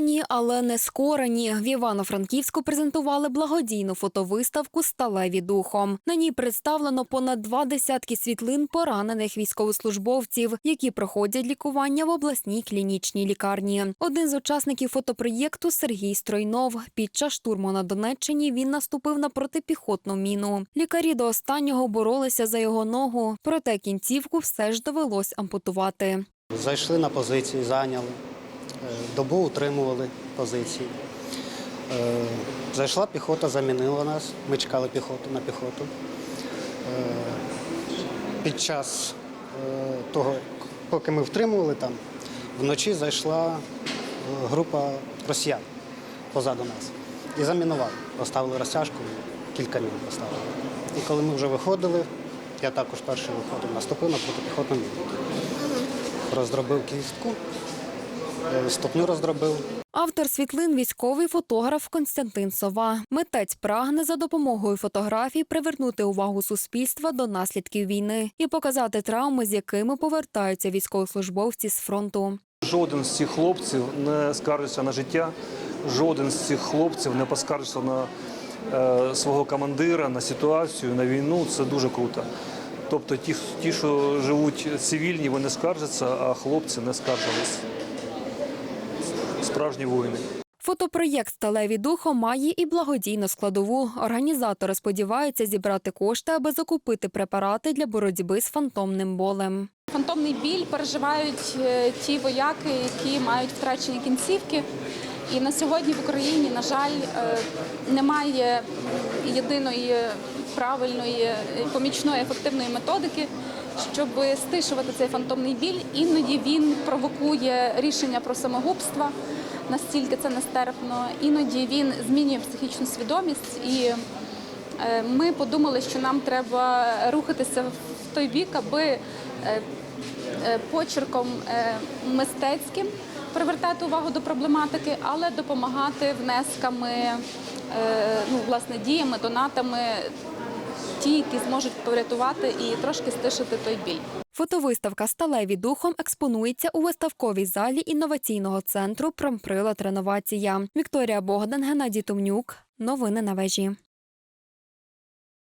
Поранені, але не скорені. В Івано-Франківську презентували благодійну фотовиставку Сталеві духом. На ній представлено понад два десятки світлин поранених військовослужбовців, які проходять лікування в обласній клінічній лікарні. Один з учасників фотопроєкту Сергій Стройнов. Під час штурму на Донеччині він наступив на протипіхотну міну. Лікарі до останнього боролися за його ногу, проте кінцівку все ж довелось ампутувати. Зайшли на позиції, зайняли. Е, Добу утримували позиції. Е, Зайшла піхота, замінила нас. Ми чекали піхоту на піхоту. Е, Під час того, поки ми втримували там, вночі зайшла група росіян позаду нас і замінували. Поставили розтяжку, кілька мін поставили. І коли ми вже виходили, я також перший виходив, наступив на протипіхотну міну роздробив кістку, е, ступню роздробив. Автор світлин військовий фотограф Константин Сова. Митець прагне за допомогою фотографій привернути увагу суспільства до наслідків війни і показати травми, з якими повертаються військовослужбовці з фронту. Жоден з цих хлопців не скаржиться на життя, жоден з цих хлопців не поскаржиться на е, свого командира, на ситуацію, на війну. Це дуже круто. Тобто ті, ті, що живуть цивільні, вони скаржаться, а хлопці не скаржились. Справжні воїни. Фотопроєкт Сталеві духом має і благодійну складову. Організатори сподіваються зібрати кошти, аби закупити препарати для боротьби з фантомним болем. Фантомний біль переживають е, ті вояки, які мають втрачені кінцівки. І на сьогодні в Україні, на жаль, е, немає єдиної правильної е, помічної ефективної методики, щоб стишувати цей фантомний біль. Іноді він провокує рішення про самогубство, настільки це нестерпно. Іноді він змінює психічну свідомість і е, ми подумали, що нам треба рухатися в той бік, аби е, е, почерком мистецьким привертати увагу до проблематики, але допомагати внесками, ну, власне, діями, донатами, ті, які зможуть порятувати і трошки стишити той біль. Фотовиставка Сталеві духом експонується у виставковій залі інноваційного центру Промприлад Реновація. Вікторія Богдан, Геннадій Тумнюк, Новини на вежі.